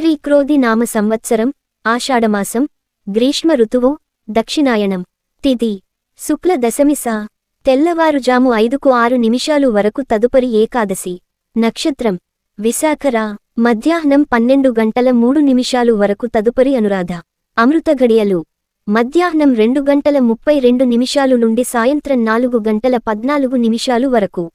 శ్రీక్రోధి నామ సంవత్సరం ఆషాఢమాసం గ్రీష్మ ఋతువు దక్షిణాయనం తిథి శుక్ల దశమిసా తెల్లవారుజాము ఐదుకు ఆరు నిమిషాలు వరకు తదుపరి ఏకాదశి నక్షత్రం విశాఖరా మధ్యాహ్నం పన్నెండు గంటల మూడు నిమిషాలు వరకు తదుపరి అనురాధ అమృత గడియలు మధ్యాహ్నం రెండు గంటల ముప్పై రెండు నిమిషాలు నుండి సాయంత్రం నాలుగు గంటల పద్నాలుగు నిమిషాలు వరకు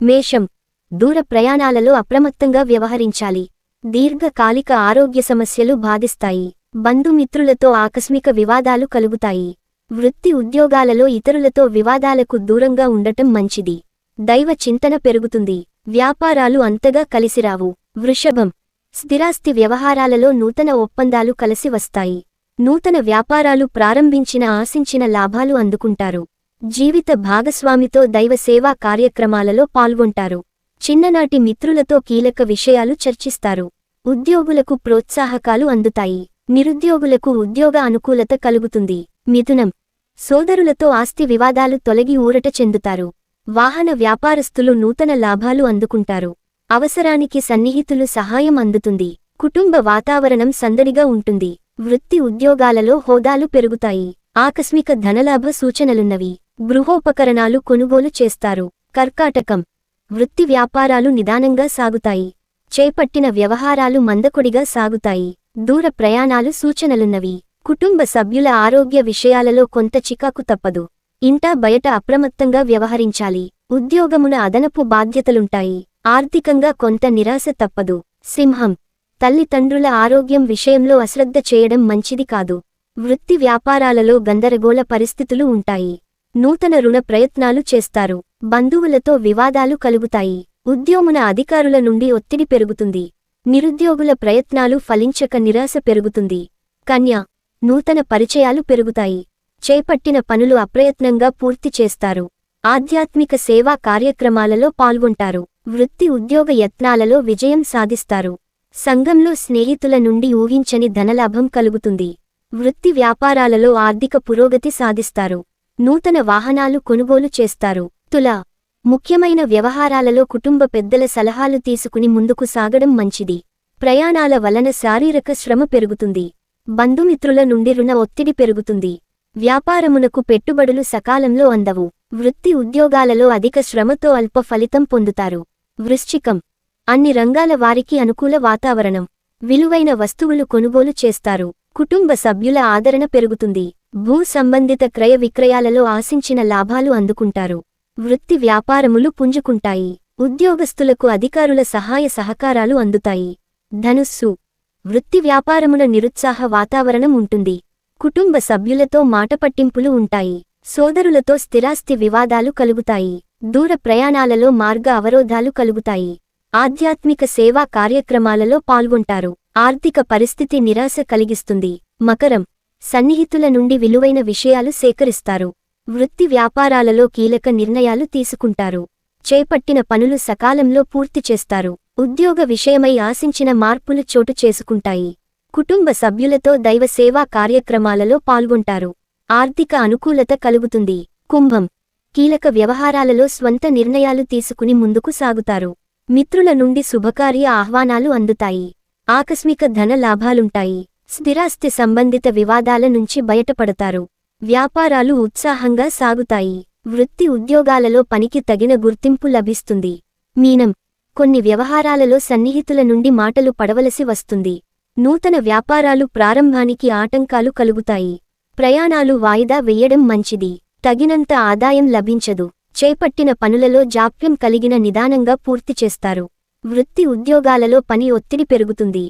మేషం దూర ప్రయాణాలలో అప్రమత్తంగా వ్యవహరించాలి. దీర్ఘకాలిక ఆరోగ్య సమస్యలు బాధిస్తాయి. బంధుమిత్రులతో ఆకస్మిక వివాదాలు కలుగుతాయి. వృత్తి ఉద్యోగాలలో ఇతరులతో వివాదాలకు దూరంగా ఉండటం మంచిది. దైవ చింతన పెరుగుతుంది. వ్యాపారాలు అంతగా కలిసిరావు. వృషభం. స్థిరాస్తి వ్యవహారాలలో నూతన ఒప్పందాలు కలిసి వస్తాయి. నూతన వ్యాపారాలు ప్రారంభించిన ఆశించిన లాభాలు అందుకుంటారు. జీవిత భాగస్వామితో దైవ సేవా కార్యక్రమాలలో పాల్గొంటారు. చిన్ననాటి మిత్రులతో కీలక విషయాలు చర్చిస్తారు. ఉద్యోగులకు ప్రోత్సాహకాలు అందుతాయి. నిరుద్యోగులకు ఉద్యోగ అనుకూలత కలుగుతుంది. మిథునం. సోదరులతో ఆస్తి వివాదాలు తొలగి ఊరట చెందుతారు. వాహన వ్యాపారస్తులు నూతన లాభాలు అందుకుంటారు. అవసరానికి సన్నిహితులు సహాయం అందుతుంది. కుటుంబ వాతావరణం సందడిగా ఉంటుంది. వృత్తి ఉద్యోగాలలో హోదాలు పెరుగుతాయి. ఆకస్మిక ధనలాభ సూచనలున్నవి. గృహోపకరణాలు కొనుగోలు చేస్తారు. కర్కాటకం. వృత్తి వ్యాపారాలు నిదానంగా సాగుతాయి. చేపట్టిన వ్యవహారాలు మందకొడిగా సాగుతాయి. దూర ప్రయాణాలు సూచనలున్నవి. కుటుంబ సభ్యుల ఆరోగ్య విషయాలలో కొంత చికాకు తప్పదు. ఇంటా బయట అప్రమత్తంగా వ్యవహరించాలి. ఉద్యోగమున అదనపు బాధ్యతలుంటాయి. ఆర్థికంగా కొంత నిరాశ తప్పదు. సింహం. తల్లిదండ్రుల ఆరోగ్యం విషయంలో అశ్రద్ధ చేయడం మంచిది కాదు. వృత్తి వ్యాపారాలలో గందరగోళ పరిస్థితులు ఉంటాయి. నూతన రుణ ప్రయత్నాలు చేస్తారు. బంధువులతో వివాదాలు కలుగుతాయి. ఉద్యోమున అధికారుల నుండి ఒత్తిడి పెరుగుతుంది. నిరుద్యోగుల ప్రయత్నాలు ఫలించక నిరాశ పెరుగుతుంది. కన్య నూతన పరిచయాలు పెరుగుతాయి. చేపట్టిన పనులు అప్రయత్నంగా పూర్తి చేస్తారు. ఆధ్యాత్మిక సేవా కార్యక్రమాలలో పాల్గొంటారు. వృత్తి ఉద్యోగ యత్నాలలో విజయం సాధిస్తారు. సంఘంలో స్నేహితుల నుండి ఊహించని ధనలాభం కలుగుతుంది. వృత్తి వ్యాపారాలలో ఆర్థిక పురోగతి సాధిస్తారు. నూతన వాహనాలు కొనుగోలు చేస్తారు. తులా ముఖ్యమైన వ్యవహారాలలో కుటుంబ పెద్దల సలహాలు తీసుకుని ముందుకు సాగడం మంచిది. ప్రయాణాల వలన శారీరక శ్రమ పెరుగుతుంది. బంధుమిత్రుల నుండి రుణ ఒత్తిడి పెరుగుతుంది. వ్యాపారమునకు పెట్టుబడులు సకాలంలో అందవు. వృత్తి ఉద్యోగాలలో అధిక శ్రమతో అల్ప ఫలితం పొందుతారు. వృశ్చికం. అన్ని రంగాల వారికి అనుకూల వాతావరణం. విలువైన వస్తువులు కొనుగోలు చేస్తారు. కుటుంబ సభ్యుల ఆదరణ పెరుగుతుంది. భూ సంబంధిత క్రయ విక్రయాలలో ఆశించిన లాభాలు అందుకుంటారు. వృత్తి వ్యాపారములు పుంజుకుంటాయి. ఉద్యోగస్తులకు అధికారుల సహాయ సహకారాలు అందుతాయి. ధనుస్సు. వృత్తి వ్యాపారముల నిరుత్సాహ వాతావరణం ఉంటుంది. కుటుంబ సభ్యులతో మాటపట్టింపులు ఉంటాయి. సోదరులతో స్థిరాస్తి వివాదాలు కలుగుతాయి. దూర ప్రయాణాలలో మార్గ అవరోధాలు కలుగుతాయి. ఆధ్యాత్మిక సేవా కార్యక్రమాలలో పాల్గొంటారు. ఆర్థిక పరిస్థితి నిరాశ కలిగిస్తుంది. మకరం. సన్నిహితుల నుండి విలువైన విషయాలు సేకరిస్తారు. వృత్తి వ్యాపారాలలో కీలక నిర్ణయాలు తీసుకుంటారు. చేపట్టిన పనులు సకాలంలో పూర్తి చేస్తారు. ఉద్యోగ విషయమై ఆశించిన మార్పులు చోటు చేసుకుంటాయి. కుటుంబ సభ్యులతో దైవ సేవా కార్యక్రమాలలో పాల్గొంటారు. ఆర్థిక అనుకూలత కలుగుతుంది. కుంభం. కీలక వ్యవహారాలలో స్వంత నిర్ణయాలు తీసుకుని ముందుకు సాగుతారు. మిత్రుల నుండి శుభకార్య ఆహ్వానాలు అందుతాయి. ఆకస్మిక ధన లాభాలుంటాయి. స్థిరాస్తి సంబంధిత వివాదాల నుంచి బయటపడతారు. వ్యాపారాలు ఉత్సాహంగా సాగుతాయి. వృత్తి ఉద్యోగాలలో పనికి తగిన గుర్తింపు లభిస్తుంది. మీనం. కొన్ని వ్యవహారాలలో సన్నిహితుల నుండి మాటలు పడవలసి వస్తుంది. నూతన వ్యాపారాలు ప్రారంభానికి ఆటంకాలు కలుగుతాయి. ప్రయాణాలు వాయిదా వెయ్యడం మంచిది. తగినంత ఆదాయం లభించదు. చేపట్టిన పనులలో జాప్యం కలిగిన నిదానంగా పూర్తి చేస్తారు. వృత్తి ఉద్యోగాలలో పని ఒత్తిడి పెరుగుతుంది.